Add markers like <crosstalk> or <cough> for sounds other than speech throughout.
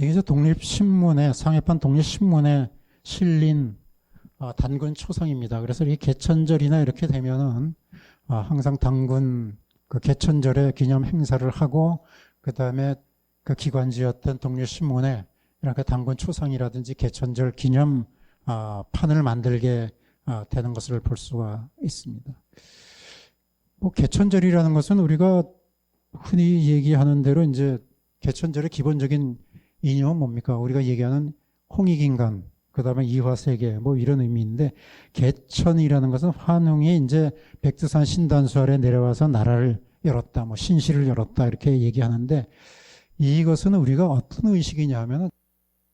이게 이제 독립신문에 상해판 독립신문에 실린 아, 단군 초상입니다. 그래서 이 개천절이나 이렇게 되면은 아, 항상 단군 그 개천절의 기념 행사를 하고 그 다음에 그 기관지였던 독립신문에 이렇게 단군 초상이라든지 개천절 기념 아, 판을 만들게 아, 되는 것을 볼 수가 있습니다. 뭐 개천절이라는 것은 우리가 흔히 얘기하는 대로 이제 개천절의 기본적인 이념은 뭡니까? 우리가 얘기하는 홍익인간, 그 다음에 이화세계, 뭐 이런 의미인데, 개천이라는 것은 환웅이 이제 백두산 신단수 아래 내려와서 나라를 열었다, 뭐 신시를 열었다, 이렇게 얘기하는데, 이것은 우리가 어떤 의식이냐 하면,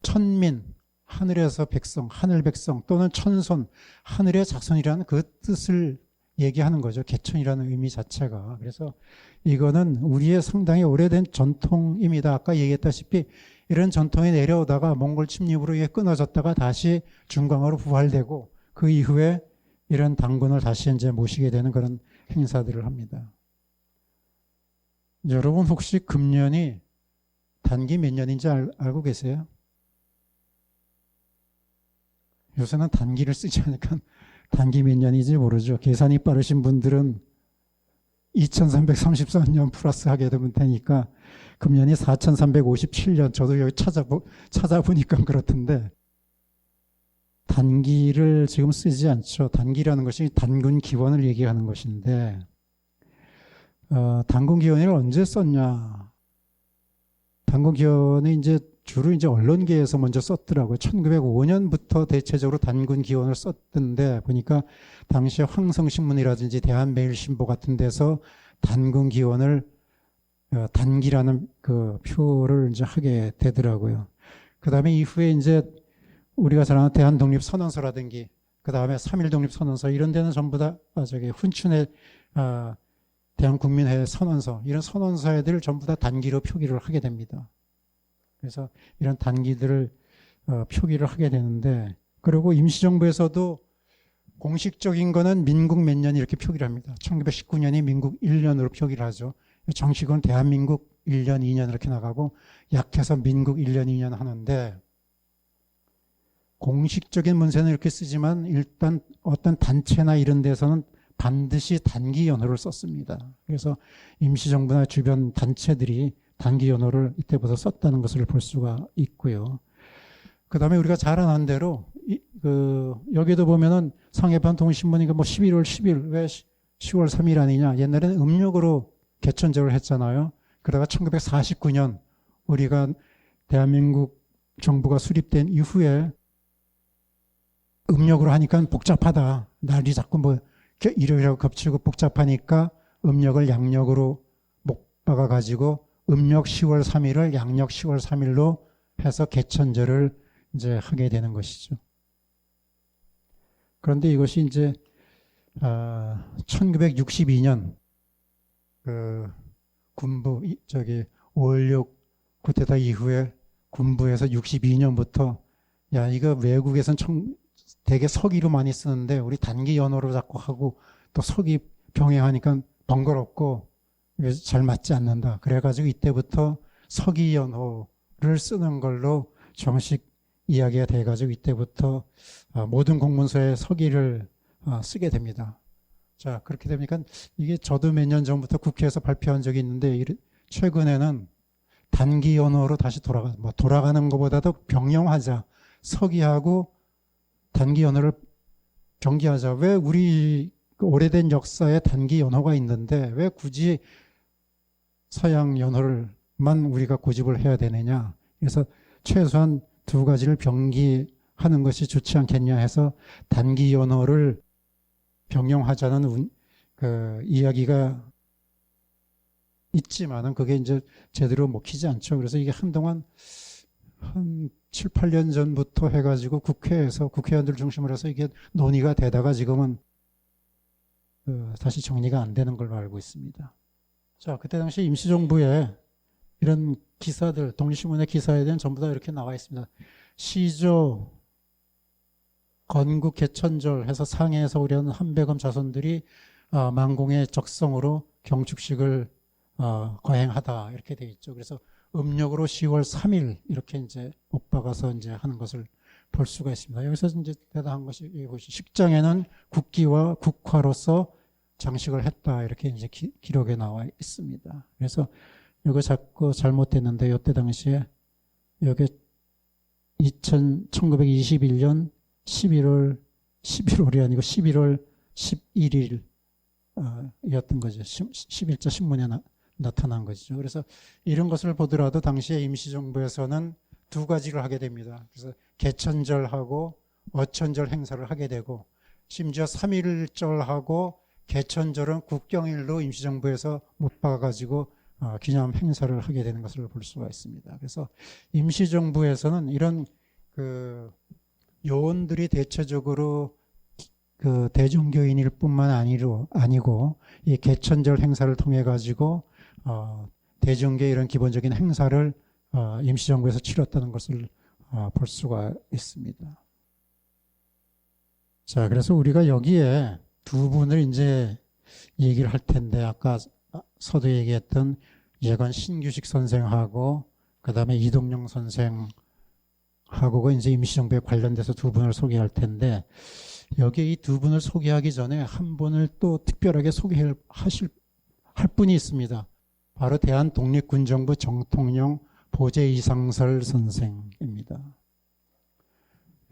천민, 하늘에서 백성, 하늘 백성, 또는 천손, 하늘의 자손이라는 그 뜻을 얘기하는 거죠. 개천이라는 의미 자체가. 그래서 이거는 우리의 상당히 오래된 전통입니다. 아까 얘기했다시피 이런 전통이 내려오다가 몽골 침입으로 이게 끊어졌다가 다시 중강으로 부활되고 그 이후에 이런 당군을 다시 이제 모시게 되는 그런 행사들을 합니다. 여러분 혹시 금년이 단기 몇 년인지 알, 알고 계세요? 요새는 단기를 쓰지 않으니까 <laughs> 단기 몇 년인지 모르죠. 계산이 빠르신 분들은 2334년 플러스 하게 되면 되니까 금년이 4357년 저도 여기 찾아보, 찾아보니까 그렇던데 단기를 지금 쓰지 않죠. 단기라는 것이 단군 기원을 얘기하는 것인데 어, 단군 기원을 언제 썼냐? 단군 기원이 이제 주로 이제 언론계에서 먼저 썼더라고요. 1905년부터 대체적으로 단군 기원을 썼던데 보니까 당시에 황성신문이라든지 대한매일신보 같은 데서 단군 기원을 어, 단기라는 그 표를 이제 하게 되더라고요. 그 다음에 이후에 이제 우리가 잘 아는 대한 독립 선언서라든지 그 다음에 3.1독립 선언서 이런 데는 전부 다 아, 저기 훈춘의 아, 대한 국민회 선언서 이런 선언서에들 전부 다 단기로 표기를 하게 됩니다. 그래서 이런 단기들을 어, 표기를 하게 되는데 그리고 임시정부에서도 공식적인 거는 민국 몇 년 이렇게 표기를 합니다. 1919년이 민국 1년으로 표기를 하죠. 정식은 대한민국 1년, 2년 이렇게 나가고 약해서 민국 1년, 2년 하는데 공식적인 문서는 이렇게 쓰지만 일단 어떤 단체나 이런 데서는 반드시 단기 연호를 썼습니다. 그래서 임시정부나 주변 단체들이 단기 연호를 이때부터 썼다는 것을 볼 수가 있고요. 그 다음에 우리가 잘 아는 대로, 이, 그, 여기도 보면은 상해판 동신문이가 뭐 11월 10일, 왜 10월 3일 아니냐. 옛날에는 음력으로 개천절을 했잖아요. 그러다가 1949년 우리가 대한민국 정부가 수립된 이후에 음력으로 하니까 복잡하다. 날이 자꾸 뭐 일요일하고 겹치고 복잡하니까 음력을 양력으로 못 박아가지고 음력 10월 3일을 양력 10월 3일로 해서 개천절을 이제 하게 되는 것이죠. 그런데 이것이 이제 아, 1962년 그 군부 저기 5.16 쿠데타 이후에 군부에서 62년부터 야 이거 외국에선 청, 되게 서기로 많이 쓰는데 우리 단기 연호로 자꾸 하고 또 서기 병행하니까 번거롭고 잘 맞지 않는다. 그래가지고 이때부터 서기 연호를 쓰는 걸로 정식 이야기가 돼가지고 이때부터 아, 모든 공문서에 서기를 아, 쓰게 됩니다. 자 그렇게 되니까 이게 저도 몇 년 전부터 국회에서 발표한 적이 있는데 최근에는 단기 연호로 다시 돌아가 뭐 돌아가는 것보다도 병영하자 서기하고 단기 연호를 경기하자. 왜 우리 그 오래된 역사에 단기 연호가 있는데 왜 굳이 서양 연호를만 우리가 고집을 해야 되느냐. 그래서 최소한 두 가지를 병기하는 것이 좋지 않겠냐 해서 단기 연호를 병용하자는 그 이야기가 있지만은 그게 이제 제대로 먹히지 않죠. 그래서 이게 한동안 한 7, 8년 전부터 해가지고 국회에서 국회의원들 중심으로 해서 이게 논의가 되다가 지금은 그 다시 정리가 안 되는 걸로 알고 있습니다. 자, 그때 당시 임시정부에 이런 기사들, 독립신문의 기사에 대한 전부 다 이렇게 나와 있습니다. 시조, 건국 개천절 해서 상해에서 오려는 한백엄 자손들이 어, 만공의 적성으로 경축식을 어, 거행하다 이렇게 돼 있죠. 그래서 음력으로 10월 3일 이렇게 이제 못 박아서 이제 하는 것을 볼 수가 있습니다. 여기서 이제 대단한 것이 보시 식장에는 국기와 국화로서 장식을 했다 이렇게 이제 기, 기록에 나와 있습니다. 그래서 이거 자꾸 잘못됐는데 이때 당시에 여기 2000, 1921년 11월 11월이 아니고 11월 11일 어, 이었던 거죠. 11자 신문에 나, 나타난 것이죠. 그래서 이런 것을 보더라도 당시에 임시정부에서는 두 가지를 하게 됩니다. 그래서 개천절하고 어천절 행사를 하게 되고 심지어 3일절하고 개천절은 국경일로 임시정부에서 못 박아가지고 어, 기념 행사를 하게 되는 것을 볼 수가 있습니다. 그래서 임시정부에서는 이런 그 요원들이 대체적으로 그 대종교인일 뿐만 아니로, 아니고 이 개천절 행사를 통해 가지고 어, 대종교의 이런 기본적인 행사를 어, 임시정부에서 치렀다는 것을 어, 볼 수가 있습니다. 자, 그래서 우리가 여기에 두 분을 이제 얘기를 할 텐데 아까 서두 얘기했던 예관 신규식 선생하고 그 다음에 이동영 선생 하고가 이제 임시정부에 관련돼서 두 분을 소개할 텐데 여기에 이 두 분을 소개하기 전에 한 분을 또 특별하게 소개하실 할 분이 있습니다. 바로 대한 독립군정부 정통령 보재 이상설 선생입니다.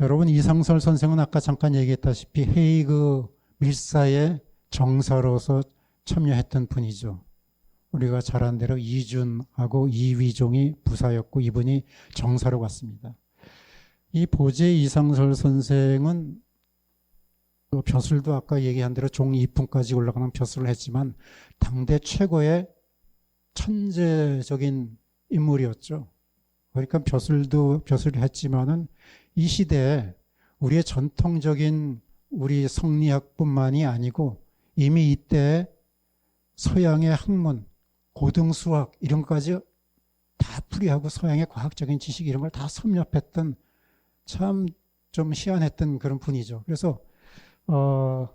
여러분 이상설 선생은 아까 잠깐 얘기했다시피 헤이그 밀사의 정사로서 참여했던 분이죠. 우리가 잘 안 대로 이준하고 이위종이 부사였고 이분이 정사로 갔습니다. 이 보재 이상설 선생은 또 벼슬도 아까 얘기한 대로 종 2품까지 올라가는 벼슬을 했지만 당대 최고의 천재적인 인물이었죠. 그러니까 벼슬도 벼슬을 했지만은 이 시대에 우리의 전통적인 우리 성리학뿐만이 아니고 이미 이때 서양의 학문, 고등수학 이런 것까지 다 풀이하고 서양의 과학적인 지식 이런 걸 다 섭렵했던 참 좀 희한했던 그런 분이죠. 그래서 어,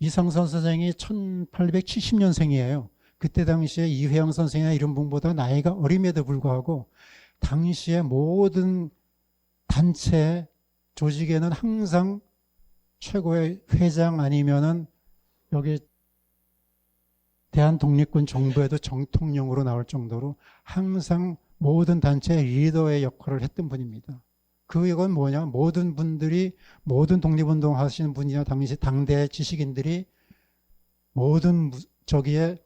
이상선 선생이 1870년생이에요. 그때 당시에 이회영 선생이나 이런 분보다 나이가 어림에도 불구하고 당시의 모든 단체 조직에는 항상 최고의 회장 아니면은 여기 대한 독립군 정부에도 정통령으로 나올 정도로 항상 모든 단체의 리더의 역할을 했던 분입니다. 그건 뭐냐? 모든 분들이 모든 독립운동 하시는 분이나 당시 당대 지식인들이 모든 저기에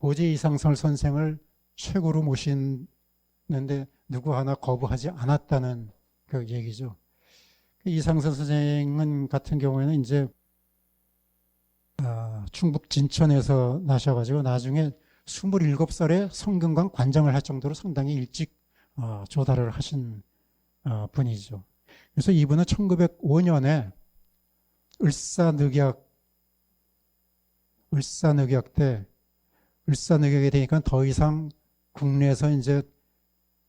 오제 이상설 선생을 최고로 모시는데 누구 하나 거부하지 않았다는 그 얘기죠. 이상선 선생은 같은 경우에는 이제 어, 충북 진천에서 나셔가지고 나중에 27살에 성균관 관장을 할 정도로 상당히 일찍 어, 조달을 하신 어, 분이죠. 그래서 이분은 1905년에 을사늑약 을사늑약 때 을사늑약이 되니까 더 이상 국내에서 이제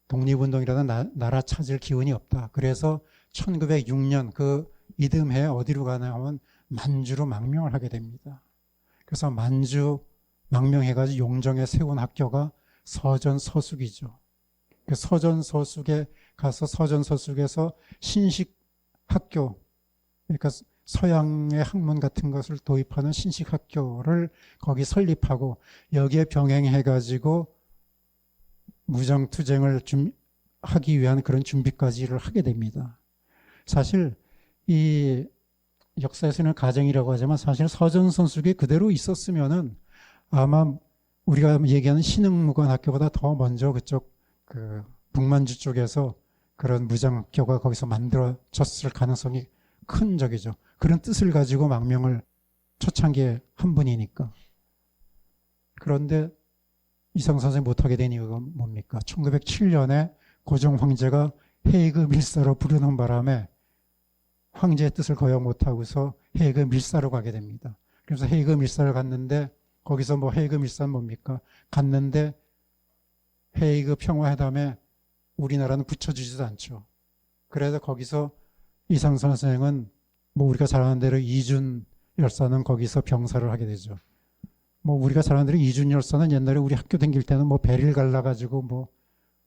독립운동이라는 나, 나라 찾을 기운이 없다. 그래서 1906년 그 이듬해 어디로 가나 하면 만주로 망명을 하게 됩니다. 그래서 만주 망명해가지고 용정에 세운 학교가 서전 서숙이죠. 그 서전 서숙에 가서 서전서숙에서 신식 학교, 그러니까 서양의 학문 같은 것을 도입하는 신식 학교를 거기 설립하고 여기에 병행해 가지고 무장 투쟁을 하기 위한 그런 준비까지를 하게 됩니다. 사실 이 역사에서는 가정이라고 하지만 사실 서전선숙이 그대로 있었으면은 아마 우리가 얘기하는 신흥무관 학교보다 더 먼저 그쪽 그 북만주 쪽에서 그런 무장학교가 거기서 만들어졌을 가능성이 큰 적이죠. 그런 뜻을 가지고 망명을 초창기에 한 분이니까. 그런데 이상 선생 못하게 된 이유가 뭡니까? 1907년에 고종 황제가 헤이그 밀사로 부르는 바람에 황제의 뜻을 거역 못하고서 헤이그 밀사로 가게 됩니다. 그래서 헤이그 밀사를 갔는데 거기서 뭐 헤이그 밀사는 뭡니까? 갔는데 헤이그 평화회담에 우리나라는 붙여주지도 않죠. 그래서 거기서 이상 선생은 뭐 우리가 잘 아는 대로 이준 열사는 거기서 병사를 하게 되죠. 뭐 우리가 잘 아는 대로 이준 열사는 옛날에 우리 학교 다닐 때는 뭐 배를 갈라가지고 뭐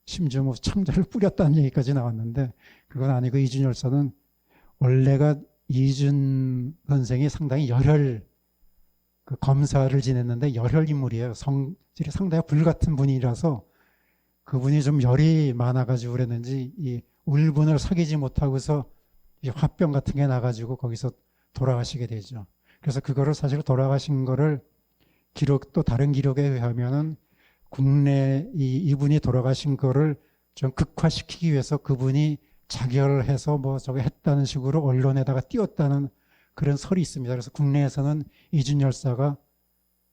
심지어 뭐 창자를 <laughs> 뿌렸다는 얘기까지 나왔는데 그건 아니고 이준 열사는 원래가 이준 선생이 상당히 열혈 그 검사를 지냈는데 열혈 인물이에요. 성질이 상당히 불같은 분이라서 그분이 좀 열이 많아가지고 그랬는지 이 울분을 사귀지 못하고서 이 화병 같은 게 나가지고 거기서 돌아가시게 되죠. 그래서 그거를 사실 돌아가신 거를 기록 또 다른 기록에 의하면은 국내 이 이분이 돌아가신 거를 좀 극화시키기 위해서 그분이 자결해서 뭐 저거 했다는 식으로 언론에다가 띄웠다는 그런 설이 있습니다. 그래서 국내에서는 이준 열사가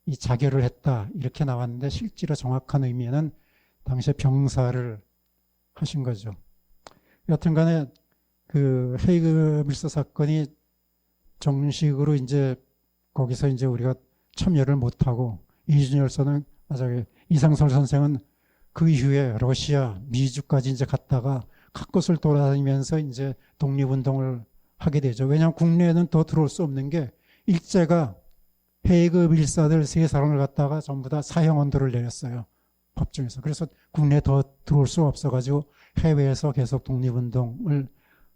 이 자결을 했다 이렇게 나왔는데 실제로 정확한 의미는 당시에 병사를 하신 거죠. 여튼 간에 그 헤이그 밀서 사건이 정식으로 이제 거기서 이제 우리가 참여를 못하고 이준 열사는 아 저기 이상설 선생은 그 이후에 러시아, 미주까지 이제 갔다가 각 곳을 돌아다니면서 이제 독립운동을 하게 되죠. 왜냐하면 국내에는 더 들어올 수 없는 게 일제가 헤이그 밀사들 세 사람을 갖다가 전부 다 사형 언도를 내렸어요. 법정에서. 그래서 국내에 더 들어올 수가 없어가지고 해외에서 계속 독립운동을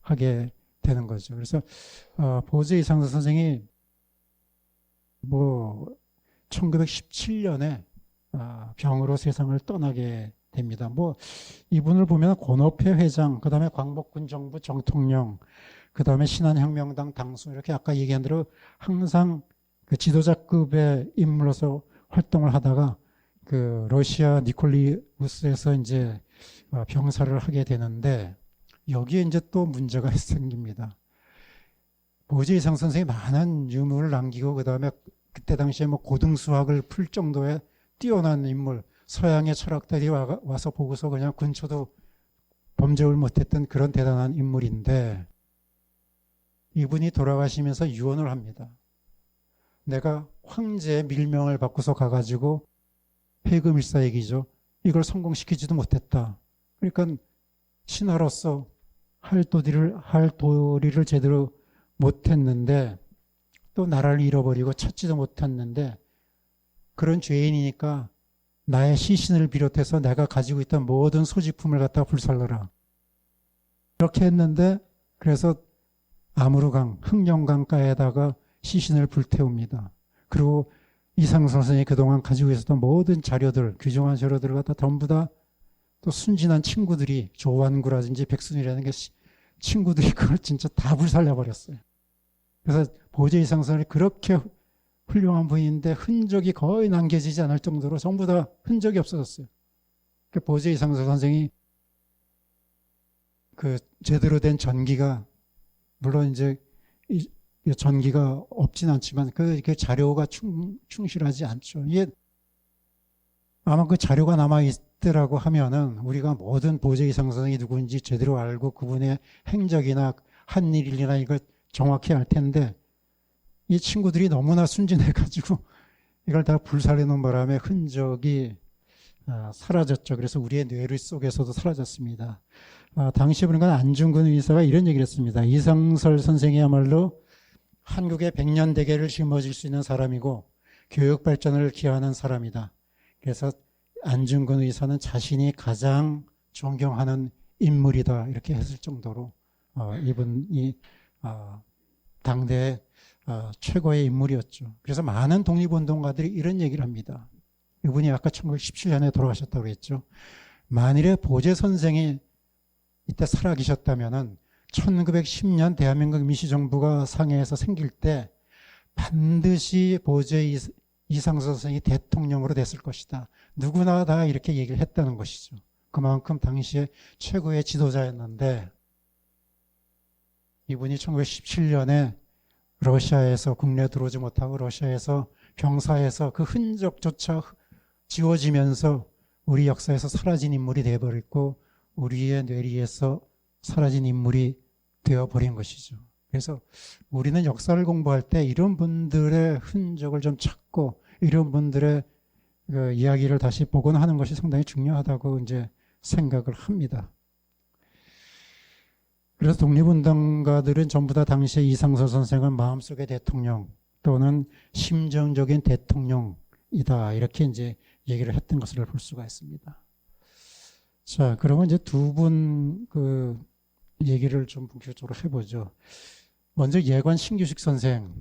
하게 되는 거죠. 그래서 어, 보제 이상서 선생이 뭐 1917년에 아, 병으로 세상을 떠나게 됩니다. 뭐 이분을 보면 권오페 회장, 그다음에 광복군 정부 정통령, 그다음에 신한혁명당 당수 이렇게 아까 얘기한 대로 항상 그 지도자급의 인물로서 활동을 하다가 그 러시아 니콜리우스에서 이제 어, 병사를 하게 되는데 여기에 이제 또 문제가 <laughs> 생깁니다. 보제 이상 선생이 많은 유물을 남기고 그다음에 그때 당시에 뭐 고등 수학을 풀 정도의 뛰어난 인물, 서양의 철학들이 와, 와서 보고서 그냥 근처도 범죄를 못했던 그런 대단한 인물인데 이분이 돌아가시면서 유언을 합니다. 내가 황제의 밀명을 받고서 가가지고 폐금일사 얘기죠. 이걸 성공시키지도 못했다. 그러니까 신하로서 할 도리를 할 도리를 제대로 못했는데 또 나라를 잃어버리고 찾지도 못했는데 그런 죄인이니까 나의 시신을 비롯해서 내가 가지고 있던 모든 소지품을 갖다 불살라라. 이렇게 했는데 그래서 아무르강, 흥령강가에다가 시신을 불태웁니다. 그리고 이상 선생이 그동안 가지고 있었던 모든 자료들, 규정한 자료들을 갖다 전부 다 또 순진한 친구들이 조완구라든지 백순이라는 게 시- 친구들이 그걸 진짜 다 불살려버렸어요. 그래서 보제 이상 선생이 그렇게 훌륭한 분인데 흔적이 거의 남겨지지 않을 정도로 전부 다 흔적이 없어졌어요. 그 보제 이상서 선생이 그 제대로 된 전기가 물론 이제 전기가 없진 않지만 그, 그 자료가 충, 충실하지 않죠. 이게 아마 그 자료가 남아 있더라고 하면은 우리가 모든 이상 선생이 누구인지 제대로 알고 그분의 행적이나 한 일이나 이걸 정확히 알 텐데 이 친구들이 너무나 순진해가지고 이걸 다 불살해 놓은 바람에 흔적이 아, 사라졌죠. 그래서 우리의 뇌를 속에서도 사라졌습니다. 아, 당시 보니까 안중근 의사가 이런 얘기를 했습니다. 이상설 선생이야말로 한국의 백년 대계를 짊어질 수 있는 사람이고 교육 발전을 기하는 사람이다. 그래서 안중근 의사는 자신이 가장 존경하는 인물이다. 이렇게 했을 정도로 어, 이분이 어, 당대 어, 최고의 인물이었죠. 그래서 많은 독립운동가들이 이런 얘기를 합니다. 이분이 아까 1917년에 돌아가셨다고 했죠. 만일에 보제 선생이 이때 살아 계셨다면은 1910년 대한민국 민주정부가 상해에서 생길 때 반드시 보제 이- 이상서 선생이 대통령으로 됐을 것이다. 누구나 다 이렇게 얘기를 했다는 것이죠. 그만큼 당시에 최고의 지도자였는데 이분이 1917년에 러시아에서 국내 들어오지 못하고 러시아에서 병사에서 그 흔적조차 지워지면서 우리 역사에서 사라진 인물이 되어버렸고 우리의 뇌리에서 사라진 인물이 되어버린 것이죠. 그래서 우리는 역사를 공부할 때 이런 분들의 흔적을 좀 찾고 이런 분들의 그 이야기를 다시 복원하는 것이 상당히 중요하다고 이제 생각을 합니다. 그래서 독립운동가들은 전부 다 당시에 이상서 선생은 마음속의 대통령 또는 심정적인 대통령이다 이렇게 이제 얘기를 했던 것을 볼 수가 있습니다. 자, 그러면 이제 두 분 그 얘기를 좀 본격적으로 해보죠. 먼저 예관 신규식 선생.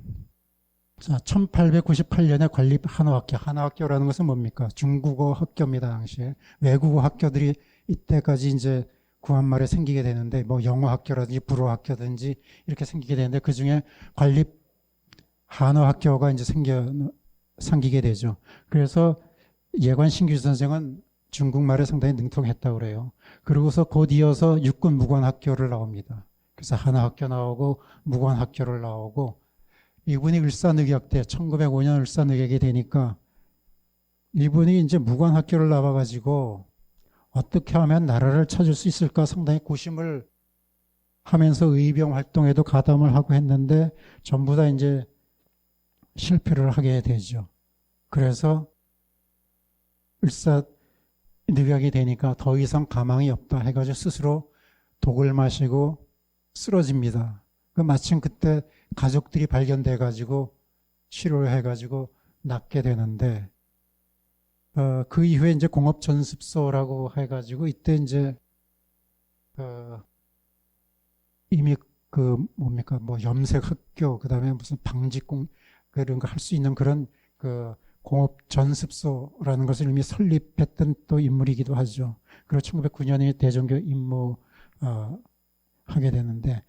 자, 1898년에 관립 한화학교. 한화학교라는 것은 뭡니까? 중국어 학교입니다, 당시에. 외국어 학교들이 이때까지 이제 구한말에 생기게 되는데, 뭐 영어 학교라든지 불어 학교든지 이렇게 생기게 되는데, 그 중에 관립 한화학교가 이제 생겨, 생기게 되죠. 그래서 예관 신규 선생은 중국말에 상당히 능통했다고 그래요. 그러고서 곧 이어서 육군 무관학교를 나옵니다. 그래서 하나학교 나오고 무관학교를 나오고 이분이 을사늑약대 1905년 을사늑약이 되니까 이분이 이제 무관학교를 나와가지고 어떻게 하면 나라를 찾을 수 있을까 상당히 고심을 하면서 의병 활동에도 가담을 하고 했는데 전부 다 이제 실패를 하게 되죠. 그래서 을사 늑약이 되니까 더 이상 가망이 없다 해가지고 스스로 독을 마시고 쓰러집니다. 그 마침 그때 가족들이 발견돼가지고 치료를 해가지고 낫게 되는데 어, 그 이후에 이제 공업 전습소라고 해가지고 이때 이제 어, 이미 그 뭡니까 뭐 염색 학교 그다음에 무슨 방직공 그런 거 할 수 있는 그런 그 공업 전습소라는 것을 이미 설립했던 또 인물이기도 하죠. 그리고 1909년에 대전교 임무 어, 하게 되는데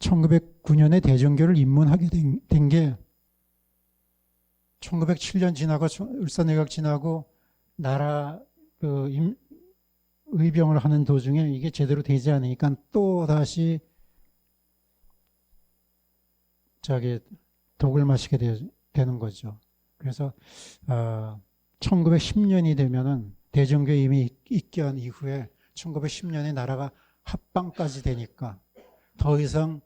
1909년에 대전교를 입문하게 된 게 1907년 지나고 울산내각 지나고 나라 그 임, 의병을 하는 도중에 이게 제대로 되지 않으니까 또 다시 저기 독을 마시게 되, 되는 거죠. 그래서 어, 1910년이 되면은 대전교 이미 입기한 이후에 1910년에 나라가 합방까지 되니까 더 이상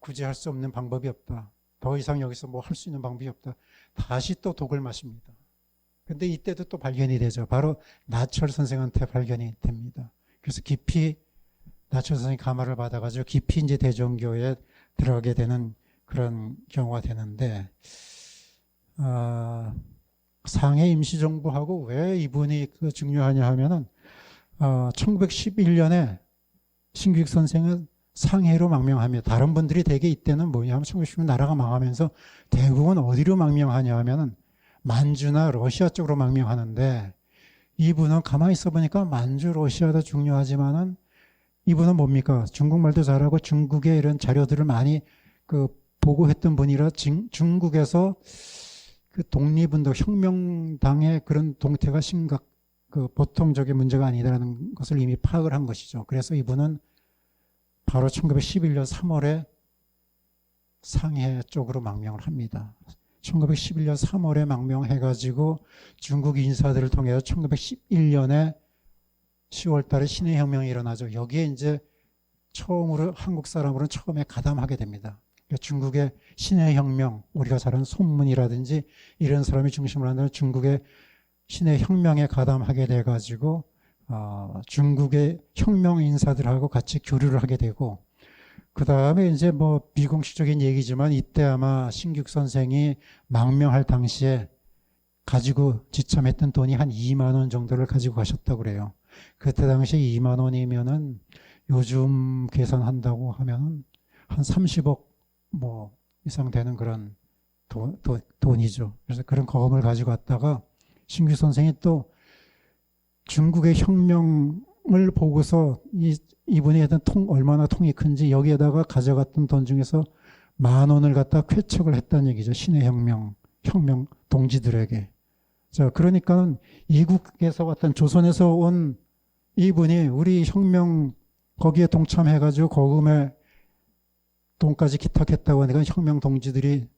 구제할 수 없는 방법이 없다. 더 이상 여기서 뭐 할 수 있는 방법이 없다. 다시 또 독을 마십니다. 근데 이때도 또 발견이 되죠. 바로 나철 선생한테 발견이 됩니다. 그래서 깊이 나철 선생이 감화를 받아가지고 깊이 이제 대종교에 들어가게 되는 그런 경우가 되는데, 어, 상해 임시정부하고 왜 이분이 그 중요하냐 하면은, 어, 1911년에 신규익 선생은 상해로 망명하며 다른 분들이 대개 이때는 뭐냐 하면 1910년 나라가 망하면서 대부분 어디로 망명하냐 하면은 만주나 러시아 쪽으로 망명하는데 이분은 가만히 있어 보니까 만주 러시아도 중요하지만은 이분은 뭡니까? 중국말도 잘하고 중국의 이런 자료들을 많이 그 보고했던 분이라 진, 중국에서 그 독립운동 혁명당의 그런 동태가 심각 그 보통적인 문제가 아니다라는 것을 이미 파악을 한 것이죠. 그래서 이분은 바로 1911년 3월에 상해 쪽으로 망명을 합니다. 1911년 3월에 망명해가지고 중국 인사들을 통해서 1911년에 10월 달에 신해혁명이 일어나죠. 여기에 이제 처음으로 한국 사람으로는 처음에 가담하게 됩니다. 그러니까 중국의 신해혁명, 우리가 잘 아는 손문이라든지 이런 사람이 중심으로 하는 중국의 신해혁명에 가담하게 돼가지고 어, 중국의 혁명 인사들하고 같이 교류를 하게 되고 그 다음에 이제 뭐 비공식적인 얘기지만 이때 아마 신규 선생이 망명할 당시에 가지고 지참했던 돈이 한 2만 원 정도를 가지고 가셨다고 그래요. 그때 당시에 2만 원이면은 요즘 계산한다고 하면은 한 30억 뭐 이상 되는 그런 돈, 돈, 돈 이죠. 그래서 그런 거금을 가지고 왔다가 신규 선생이 또 중국의 혁명을 보고서 이, 이분이 했던 통, 얼마나 통이 큰지 여기에다가 가져갔던 돈 중에서 만 원을 갖다 쾌척을 했다는 얘기죠. 신의 혁명, 혁명 동지들에게. 자, 그러니까는 이국에서 왔던 조선에서 온 이분이 우리 혁명 거기에 동참해가지고 거금에 돈까지 기탁했다고 하니까 혁명 동지들이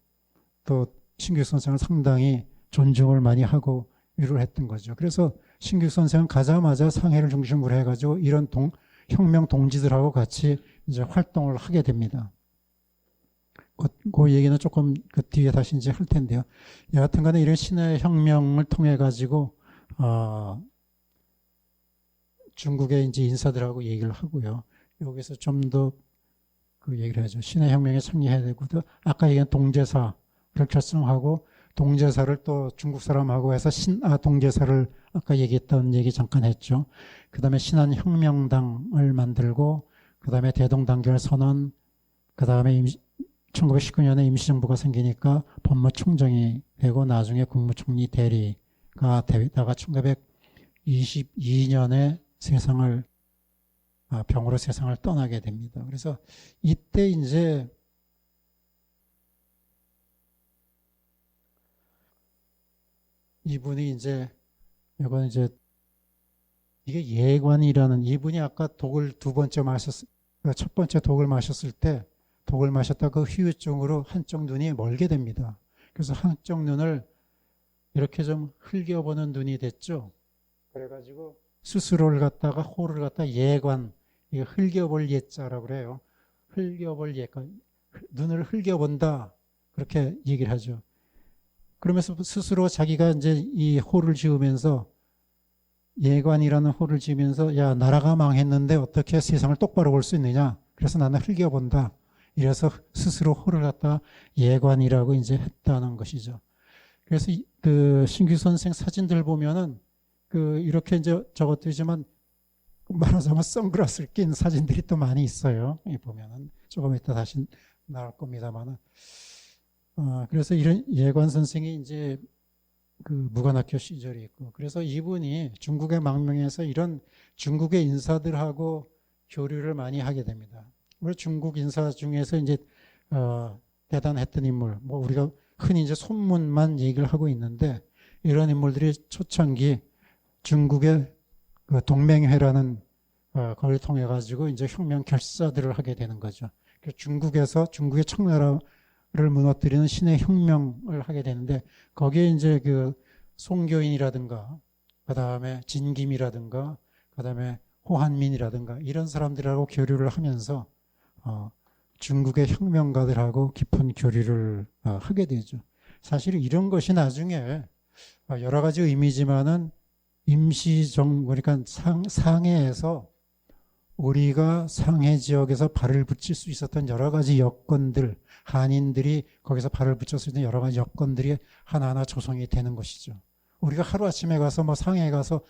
또 신규 선생을 상당히 존중을 많이 하고 위로를 했던 거죠. 그래서 신규 선생은 가자마자 상해를 중심으로 해가지고 이런 동, 혁명 동지들하고 같이 이제 활동을 하게 됩니다. 그, 그 얘기는 조금 그 뒤에 다시 이제 할 텐데요. 여하튼 간에 이런 신의 혁명을 통해 가지고, 어, 중국의 이제 인사들하고 얘기를 하고요. 여기서 좀 더 그 얘기를 하죠. 신의 혁명에 참여해야 되고, 아까 얘기한 동제사를 결성하고 동제사를 또 중국 사람하고 해서 신 아 동제사를 아까 얘기했던 얘기 잠깐 했죠. 그 다음에 신한혁명당을 만들고 그 다음에 대동단결 선언 그 다음에 1919년에 임시정부가 생기니까 법무총장이 되고 나중에 국무총리 대리가 되다가 1922년에 세상을 아, 병으로 세상을 떠나게 됩니다. 그래서 이때 이제 이분이 이제 이건 이제 이게 예관이라는 이분이 아까 독을 두 번째 마셨 첫 번째 독을 마셨을 때 독을 마셨다 그 후유증으로 한쪽 눈이 멀게 됩니다. 그래서 한쪽 눈을 이렇게 좀 흘겨보는 눈이 됐죠. 그래가지고 스스로를 갖다가 호를 갖다 예관 이거 흘겨볼 예자라고 그래요. 흘겨볼 예관 눈을 흘겨본다 그렇게 얘기를 하죠. 그러면서 스스로 자기가 이제 이 호를 지으면서 예관이라는 호를 지으면서 야 나라가 망했는데 어떻게 세상을 똑바로 볼 수 있느냐 그래서 나는 흘겨본다 이래서 스스로 호를 갖다 예관이라고 이제 했다는 것이죠 그래서 이- 그 신규 선생 사진들 보면은 그 이렇게 이제 저것들이지만 말하자면 선글라스를 낀 사진들이 또 많이 있어요. 이 보면은. 조금 이따 다시 나올 겁니다만은 어, 그래서 이런 예관 선생이 이제 그 무관학교 시절이 있고. 그래서 이분이 중국의 망명에서 이런 중국의 인사들하고 교류를 많이 하게 됩니다. 우리 중국 인사 중에서 이제 어, 대단했던 인물, 뭐 우리가 흔히 이제 손문만 얘기를 하고 있는데 이런 인물들이 초창기 중국의 그 동맹회라는 어, 걸 통해 가지고 이제 혁명 결사들을 하게 되는 거죠. 그래서 중국에서 중국의 청나라 를 무너뜨리는 신의 혁명을 하게 되는데 거기에 이제 그 송교인이라든가 그 다음에 진김이라든가 그 다음에 호한민이라든가 이런 사람들하고 교류를 하면서 어, 중국의 혁명가들하고 깊은 교류를 어, 하게 되죠. 사실 이런 것이 나중에 어, 여러 가지 의미지만은 임시정 그러니까 상, 상해에서 우리가 상해 지역에서 발을 붙일 수 있었던 여러 가지 여건들 한인들이 거기서 발을 붙였을 때 여러 가지 여건들이 하나하나 조성이 되는 것이죠. 우리가 하루 아침에 가서 뭐 상해에 가서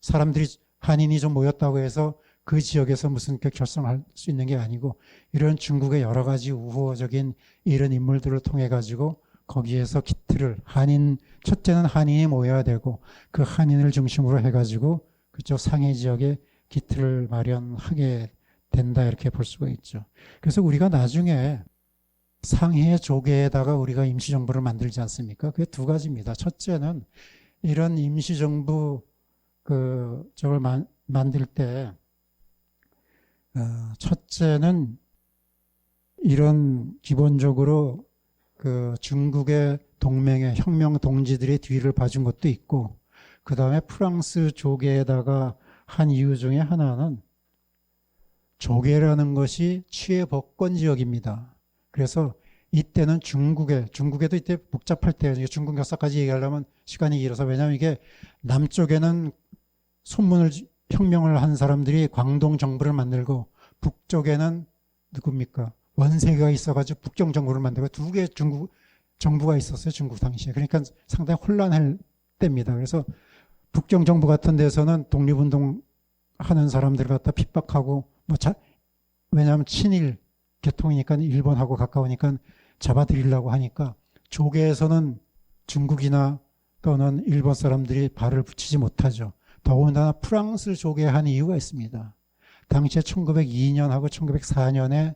사람들이 한인이 좀 모였다고 해서 그 지역에서 무슨 그 결성할 수 있는 게 아니고 이런 중국의 여러 가지 우호적인 이런 인물들을 통해 가지고 거기에서 기틀을 한인 첫째는 한인이 모여야 되고 그 한인을 중심으로 해 가지고 그쪽 상해 지역에 기틀을 마련하게 된다 이렇게 볼 수가 있죠. 그래서 우리가 나중에 상해 조계에다가 우리가 임시정부를 만들지 않습니까? 그게 두 가지입니다. 첫째는 이런 임시정부 그 저걸 만, 만들 때 어, 첫째는 이런 기본적으로 그 중국의 동맹의 혁명 동지들의 뒤를 봐준 것도 있고 그 다음에 프랑스 조계에다가 한 이유 중에 하나는 조계라는 것이 취해 복권 지역입니다. 그래서 이때는 중국에 중국에도 이때 복잡할 때 중국 역사까지 얘기하려면 시간이 길어서. 왜냐하면 이게 남쪽에는 손문을 혁명을 한 사람들이 광동 정부를 만들고 북쪽에는 누굽니까 원세가 있어가지고 북경 정부를 만들고 두 개의 중국 정부가 있었어요 중국 당시에 그러니까 상당히 혼란할 때입니다. 그래서 북경 정부 같은 데서는 독립운동 하는 사람들 갖다 핍박하고 뭐 자, 왜냐하면 친일 계통이니까 일본하고 가까우니까 잡아들이려고 하니까 조계에서는 중국이나 또는 일본 사람들이 발을 붙이지 못하죠. 더군다나 프랑스 조계에 한 이유가 있습니다. 당시에 1902년하고 1904년에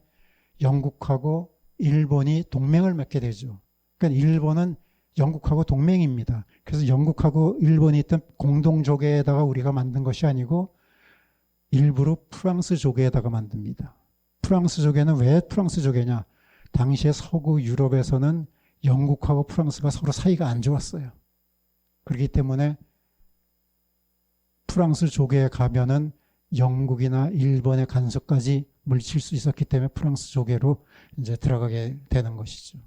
영국하고 일본이 동맹을 맺게 되죠. 그러니까 일본은 영국하고 동맹입니다. 그래서 영국하고 일본이 있던 공동 조계에다가 우리가 만든 것이 아니고 일부러 프랑스 조계에다가 만듭니다. 프랑스 조계는 왜 프랑스 조계냐? 당시에 서구 유럽에서는 영국하고 프랑스가 서로 사이가 안 좋았어요. 그렇기 때문에 프랑스 조계에 가면은 영국이나 일본의 간섭까지 물칠 수 있었기 때문에 프랑스 조계로 이제 들어가게 되는 것이죠.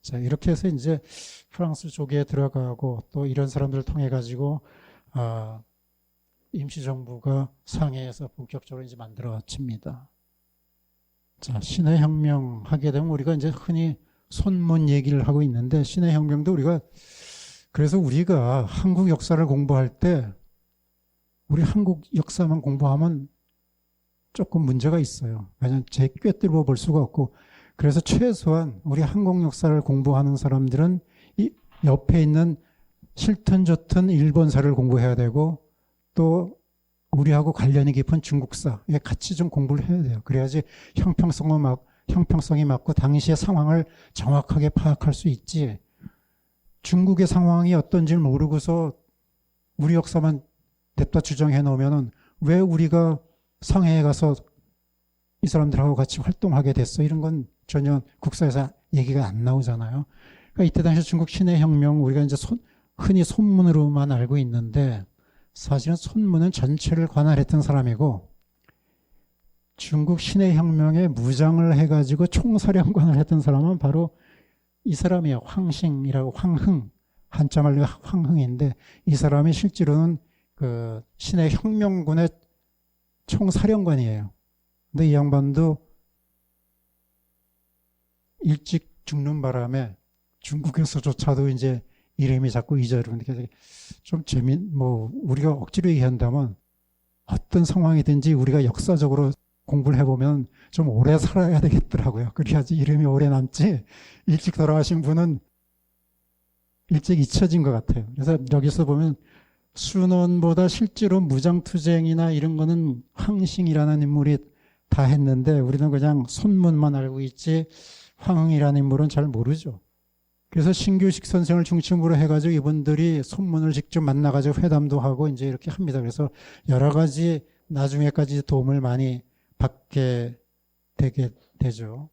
자, 이렇게 해서 이제 프랑스 조계에 들어가고 또 이런 사람들을 통해 가지고 아, 임시정부가 상해에서 본격적으로 이제 만들어집니다. 자, 신의 혁명 하게 되면 우리가 이제 흔히 손문 얘기를 하고 있는데 신의 혁명도 우리가 그래서 우리가 한국 역사를 공부할 때 우리 한국 역사만 공부하면 조금 문제가 있어요. 왜냐하면 제 꿰뚫어 볼 수가 없고 그래서 최소한 우리 한국 역사를 공부하는 사람들은 이 옆에 있는 싫든 좋든 일본사를 공부해야 되고 또 우리하고 관련이 깊은 중국사에 같이 좀 공부를 해야 돼요. 그래야지 형평성을 막 형평성이 맞고 당시의 상황을 정확하게 파악할 수 있지. 중국의 상황이 어떤지 모르고서 우리 역사만 냅다 주장해 놓으면은 왜 우리가 상해에 가서 이 사람들하고 같이 활동하게 됐어? 이런 건 전혀 국사에서 얘기가 안 나오잖아요. 그러니까 이때 당시 중국 신의 혁명 우리가 이제 손- 흔히 손문으로만 알고 있는데 사실은 손문은 전체를 관할했던 사람이고 중국 신의 혁명에 무장을 해가지고 총사령관을 했던 사람은 바로 이 사람이에요. 황싱이라고 황흥 한자 말로 황흥인데 이 사람이 실제로는 그 신의 혁명군의 총사령관이에요. 근데 이 양반도 일찍 죽는 바람에 중국에서조차도 이제 이름이 자꾸 잊어버리는데 좀 재미 뭐 우리가 억지로 얘기한다면 어떤 상황이든지 우리가 역사적으로 공부를 해보면 좀 오래 살아야 되겠더라고요. 그래야지 이름이 오래 남지 일찍 돌아가신 분은 일찍 잊혀진 것 같아요. 그래서 여기서 보면 순원보다 실제로 무장투쟁이나 이런 거는 황싱이라는 인물이 다 했는데 우리는 그냥 손문만 알고 있지 황흥이라는 인물은 잘 모르죠. 그래서 신규식 선생을 중심으로 해가지고 이분들이 손문을 직접 만나가지고 회담도 하고 이제 이렇게 합니다. 그래서 여러 가지 나중에까지 도움을 많이 받게 되게 되죠.